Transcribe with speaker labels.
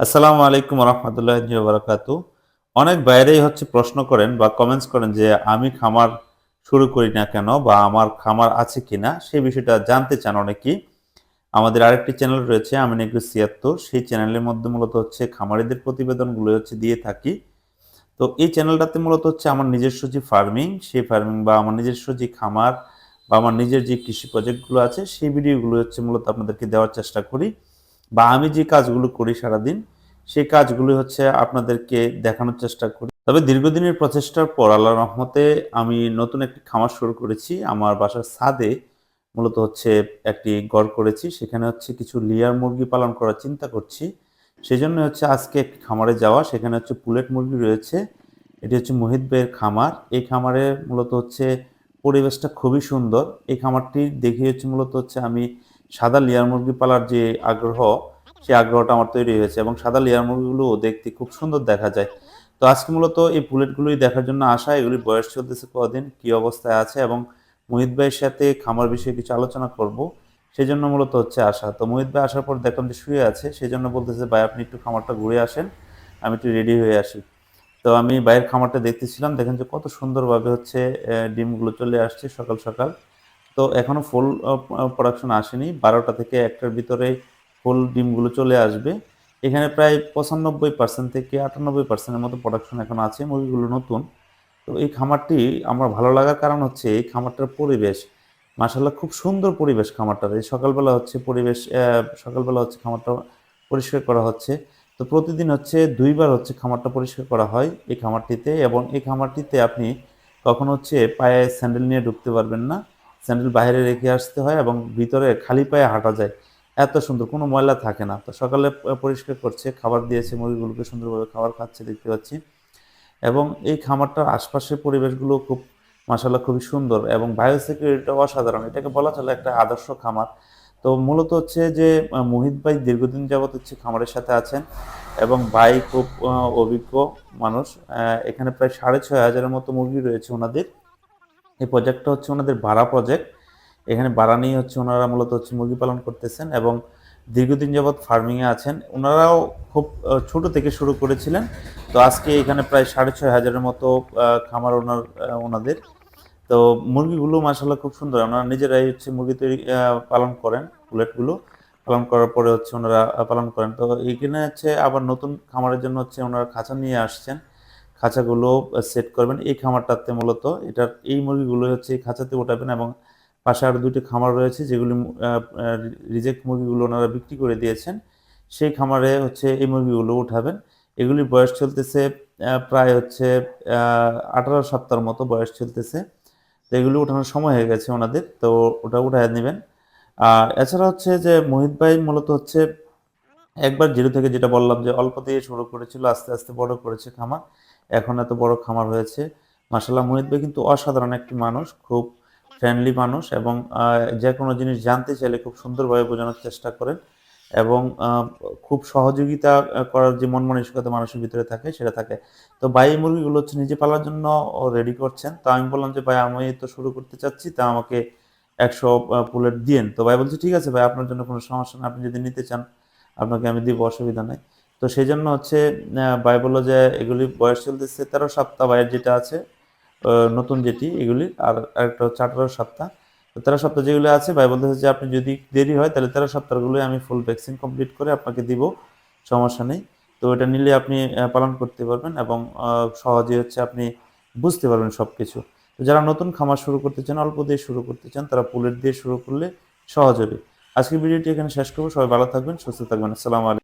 Speaker 1: আসসালামু আলাইকুম রহমতুল্লাহ বারাকাতু অনেক বাইরেই হচ্ছে প্রশ্ন করেন বা কমেন্টস করেন যে, আমি খামার শুরু করি না কেন বা আমার খামার আছে কি না সেই বিষয়টা জানতে চান অনেকেই। আমাদের আরেকটি চ্যানেল রয়েছে আমি নেগ্রো ছিয়াত্তর। সেই চ্যানেলের মধ্যে মূলত হচ্ছে খামারিদের প্রতিবেদনগুলো হচ্ছে দিয়ে থাকি। তো এই চ্যানেলটাতে মূলত হচ্ছে আমার নিজস্ব যে ফার্মিং সেই ফার্মিং বা আমার নিজস্ব যে খামার বা আমার নিজের যে কৃষি প্রজেক্টগুলো আছে, সেই ভিডিওগুলো হচ্ছে মূলত আপনাদেরকে দেওয়ার চেষ্টা করি। বা আমি যে কাজগুলো করি সারাদিন, সেই কাজগুলো হচ্ছে আপনাদেরকে দেখানোর চেষ্টা করি। তবে দীর্ঘদিনের প্রচেষ্টার পর আল্লাহ রহমতে আমি নতুন একটি খামার শুরু করেছি। আমার বাসার ছাদে মূলত হচ্ছে একটি গড় করেছি। সেখানে হচ্ছে কিছু লিয়ার মুরগি পালন করার চিন্তা করছি। সেই জন্য হচ্ছে আজকে একটি খামারে যাওয়া। সেখানে হচ্ছে পুলেট মুরগি রয়েছে। এটি হচ্ছে মোহিত বের খামার। এই খামারে মূলত হচ্ছে পরিবেশটা খুবই সুন্দর। এই খামারটি দেখে হচ্ছে মূলত হচ্ছে আমি সাদা লেয়ার মুরগি পালার যে আগ্রহ, সেই আগ্রহটা আমার তৈরি হয়েছে এবং সাদা লেয়ার মুরগিগুলো দেখতে খুব সুন্দর দেখা যায়। তো আজকে মূলত এই পুলেটগুলোই দেখার জন্য আসা, এগুলি বয়স চলতেছে কদিন, কি অবস্থায় আছে এবং মোহিত ভাইয়ের সাথে খামার বিষয়ে কিছু আলোচনা করব সেই জন্য মূলত হচ্ছে আসা। তো মোহিত ভাই আসার পর দেখলাম যে শুয়ে আছে সেই জন্য বলতেছে, ভাই, আপনি একটু খামারটা ঘুরে আসেন, আমি একটু রেডি হয়ে আসি। তো আমি বাইরের খামারটা দেখতেছিলাম, দেখেন যে কত সুন্দরভাবে হচ্ছে ডিমগুলো চলে আসছে সকাল সকাল। তো এখনও ফুল প্রোডাকশন আসেনি। বারোটা থেকে একটার ভিতরে ফুল ডিমগুলো চলে আসবে। এখানে প্রায় পঁচানব্বই পার্সেন্ট থেকে আটানব্বই পার্সেন্টের মতো প্রোডাকশন এখন আছে মুরগিগুলো নতুন। তো এই খামারটি আমার ভালো লাগার কারণ হচ্ছে এই খামারটার পরিবেশ। মাসাল্লাহ খুব সুন্দর পরিবেশ খামারটার। এই সকালবেলা হচ্ছে পরিবেশ সকালবেলা হচ্ছে খামারটা পরিষ্কার করা হচ্ছে। তো প্রতিদিন হচ্ছে দুইবার হচ্ছে খামারটা পরিষ্কার করা হয় এই খামারটিতে এবং এই খামারটিতে আপনি কখন হচ্ছে পায়ে স্যান্ডেল নিয়ে ঢুকতে পারবেন না। স্যান্ডেল বাইরে রেখে আসতে হয় এবং ভিতরে খালি পায়ে হাঁটা যায়। এত সুন্দর, কোনো ময়লা থাকে না। তো সকালে পরিষ্কার করছে, খাবার দিয়েছে, মুরগিগুলোকে সুন্দরভাবে খাবার খাচ্ছে, দেখতে পাচ্ছি। এবং এই খামারটার আশপাশের পরিবেশগুলো খুব মাসাল্লাহ খুবই সুন্দর এবং বায়ো সিকিউরিটিটা অসাধারণ। এটাকে বলা চলে একটা আদর্শ খামার। তো মূলত হচ্ছে যে মোহিত ভাই দীর্ঘদিন যাবত হচ্ছে খামারের সাথে আছেন এবং ভাই খুব অভিজ্ঞ মানুষ। এখানে প্রায় সাড়ে ছয় হাজারের মতো মুরগি রয়েছে ওনাদের। এই প্রজেক্টটা হচ্ছে ওনাদের ভাড়া প্রজেক্ট এখানে ভাড়া নিয়ে হচ্ছে ওনারা মূলত হচ্ছে মুরগি পালন করতেছেন এবং দীর্ঘদিন যাবৎ ফার্মিংয়ে আছেন। ওনারাও খুব ছোট থেকে শুরু করেছিলেন। তো আজকে এখানে প্রায় সাড়ে ছয় হাজারের মতো খামার ওনার ওনাদের। তো মুরগিগুলো মাসাল্লাহ খুব সুন্দর। ওনারা নিজেরাই হচ্ছে মুরগি তৈরি পালন করেন বুলেটগুলো। পালন করার পরে হচ্ছে ওনারা পালন করেন। তো এইখানে হচ্ছে আবার নতুন খামারের জন্য হচ্ছে ওনারা খাঁচা নিয়ে আসছেন। খাঁচাগুলো সেট করবেন। এই খামারটাতে মূলত এটার, এই মুরগিগুলো হচ্ছে এই খাঁচাতে ওঠাবেন এবং পাশে আরও দুটি খামার রয়েছে যেগুলি রিজেক্ট মুরগিগুলো ওনারা বিক্রি করে দিয়েছেন। সেই খামারে হচ্ছে এই মুরগিগুলো উঠাবেন। এগুলির বয়স চলতেছে প্রায় হচ্ছে আঠারো সপ্তাহের মতো বয়স চলতেছে। তো এগুলি ওঠানোর সময় হয়ে গেছে ওনাদের, তো ওটা উঠায় নেবেন। আর এছাড়া হচ্ছে যে মোহিত ভাই মূলত হচ্ছে একবার জিরো থেকে যেটা বললাম যে অল্প দিয়ে শুরু করেছিল, আস্তে আস্তে বড় করেছে খামার। এখন এত বড় খামার হয়েছে। মাসাল্লাহ মোহিত ভাই কিন্তু অসাধারণ একটি মানুষ, খুব ফ্রেন্ডলি মানুষ এবং যে কোনো জিনিস জানতে চাইলে খুব সুন্দরভাবে বোঝানোর চেষ্টা করেন এবং খুব সহযোগিতা করার যে মন মানসিকতা মানুষের ভিতরে থাকে সেটা থাকে। তো ভাই, এই মুরগিগুলো হচ্ছে নিজে পালার জন্য রেডি করছেন। তো আমি বললাম যে, ভাই, আমি তো শুরু করতে চাচ্ছি, তা আমাকে একশো পুলেট দিয়েন। তো ভাই বলছে, ঠিক আছে ভাই, আপনার জন্য কোনো সমস্যা নেই, আপনি যদি নিতে চান, আপনাকে আমি দিব, অসুবিধা নাই। তো সেই জন্য হচ্ছে ভাই বলল যে এগুলি বয়স চলতেছে তেরো সপ্তাহ ভাইয়ের যেটা আছে নতুন যেটি, এগুলি, আর আরেকটা হচ্ছে আঠারো সপ্তাহ। তো তেরো সপ্তাহ যেগুলো আছে ভাই বলতেছে যে আপনি যদি দেরি হয়, তাহলে তেরো সপ্তাহগুলোই আমি ফুল ভ্যাকসিন কমপ্লিট করে আপনাকে দিব, সমস্যা নেই। তো এটা নিলে আপনি পালন করতে পারবেন এবং সহজে হচ্ছে আপনি বুঝতে পারবেন সব কিছু তো যারা নতুন খামার শুরু করতে চান, অল্প দিয়ে শুরু করতে চান, তারা পুলেট দিয়ে শুরু করলে সহজ হবে। আজকের ভিডিওটি এখানে শেষ করব। সবাই ভালো থাকবেন, সুস্থ থাকবেন। আসসালামু আলাইকুম।